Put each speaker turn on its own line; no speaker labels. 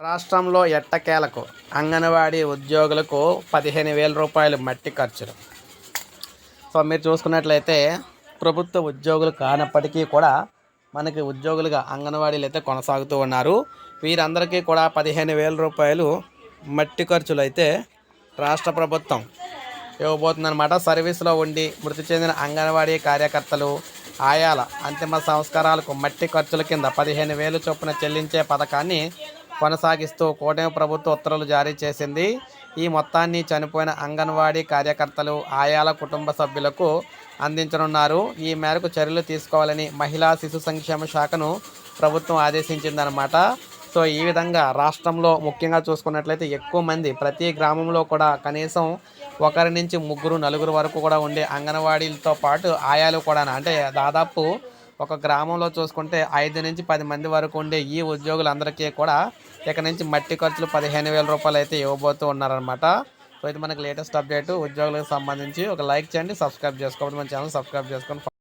రాష్ట్రంలో ఎట్టకేలకు అంగన్వాడీ ఉద్యోగులకు పదిహేను వేల రూపాయలు మట్టి ఖర్చులు. సో మీరు చూసుకున్నట్లయితే ప్రభుత్వ ఉద్యోగులు కానప్పటికీ కూడా మనకి ఉద్యోగులుగా అంగన్వాడీలు అయితే కొనసాగుతూ ఉన్నారు. వీరందరికీ కూడా పదిహేను వేల రూపాయలు మట్టి ఖర్చులు అయితే రాష్ట్ర ప్రభుత్వం ఇవ్వబోతుందన్నమాట. సర్వీస్లో ఉండి మృతి చెందిన అంగన్వాడీ కార్యకర్తలు ఆయాల అంతిమ సంస్కారాలకు మట్టి ఖర్చుల కింద పదిహేను వేలు చొప్పున చెల్లించే పథకాన్ని కొనసాగిస్తూ కూటమి ప్రభుత్వ ఉత్తర్వులు జారీ చేసింది. ఈ మొత్తాన్ని చనిపోయిన అంగన్వాడీ కార్యకర్తలు ఆయాల కుటుంబ సభ్యులకు అందించనున్నారు. ఈ మేరకు చర్యలు తీసుకోవాలని మహిళా శిశు సంక్షేమ శాఖను ప్రభుత్వం ఆదేశించిందనమాట సో ఈ విధంగా రాష్ట్రంలో ముఖ్యంగా చూసుకున్నట్లయితే ఎక్కువ మంది ప్రతి గ్రామంలో కూడా కనీసం ఒకరి నుంచి ముగ్గురు నలుగురు వరకు కూడా ఉండే అంగన్వాడీలతో పాటు ఆయాలు కూడా అంటే దాదాపు ఒక గ్రామంలో చూసుకుంటే ఐదు నుంచి పది మంది వరకు ఉండే ఈ ఉద్యోగులందరికీ కూడా ఇక నుంచి మట్టి ఖర్చులు పదిహేను వేల రూపాయలు అయితే ఇవ్వబోతూ ఉన్నారనమాట సో ఇది మనకి లేటెస్ట్ అప్డేట్. ఉద్యోగులకు సంబంధించి ఒక లైక్ చేయండి సబ్స్క్రైబ్ చేసుకోవాలి మన ఛానల్ సబ్స్క్రైబ్ చేసుకొని